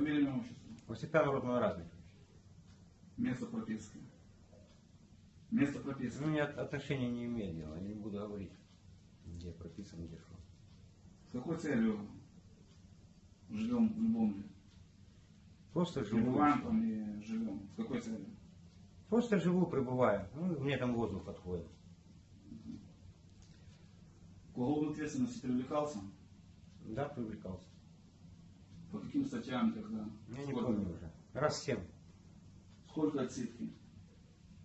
Фамилия, имя, отчество. Осипян Родной Разный. Место прописки. Место прописки. Ну, от- отношения не имеет дела, я не буду говорить, где прописан, где что. С какой целью живем в Львове? Просто живу. Прибываем там и живем. С какой целью? Просто живу, пребываю. Ну, мне там воздух подходит. К уголовной ответственности привлекался? Да, привлекался. По каким статьям тогда? Я не Сколько? помню уже. Раз семь. Сколько отсидки?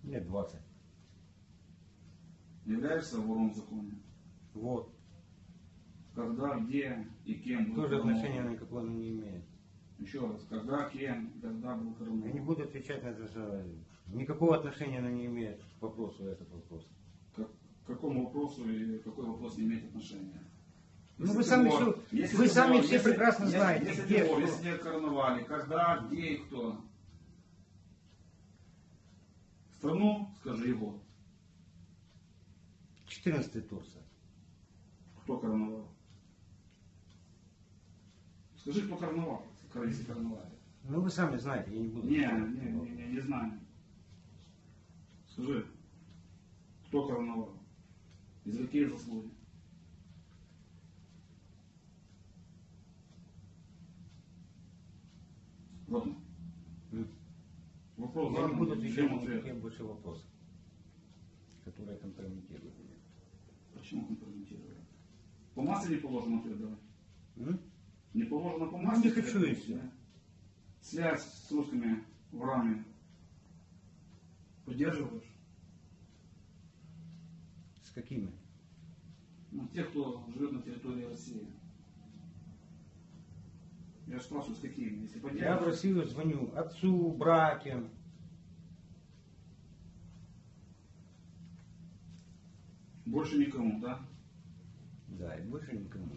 Лет 20. Являешься вором в законе? Вот. Когда, где и кем был Тоже отношения никакого не имеет. Еще раз, когда, кем, и когда был Я коронавирус? не буду отвечать на это. же. Никакого отношения она не имеет к вопросу этот вопрос. К какому вопросу и какой вопрос не имеет отношения? Ну, вы сами всё- если вы сами все если- прекрасно если- знаете, Если где что. если тебя короновали, когда, где и кто? Страну, скажи его. 14 Турция. Кто короновал? Скажи, кто короновал, если короновали. Ну, вы сами знаете, я не буду. Не, не, не, не, не знаю. Скажи, кто короновал? И за какие заслуги? Ладно. М. Вопрос Я не буду отвечать на никакие больше вопросы, которые компрометируют меня. Почему компрометировали? По массе не положено ответ давать? М? Не положено по Ну, массе? не хочу и да? Связь с русскими ворами поддерживаешь? С какими? Ну, тех, кто живет на территории России. Я же спрашиваю, с какими? Если Я в Россию звоню отцу, братьям. больше никому, да? Да, и больше никому.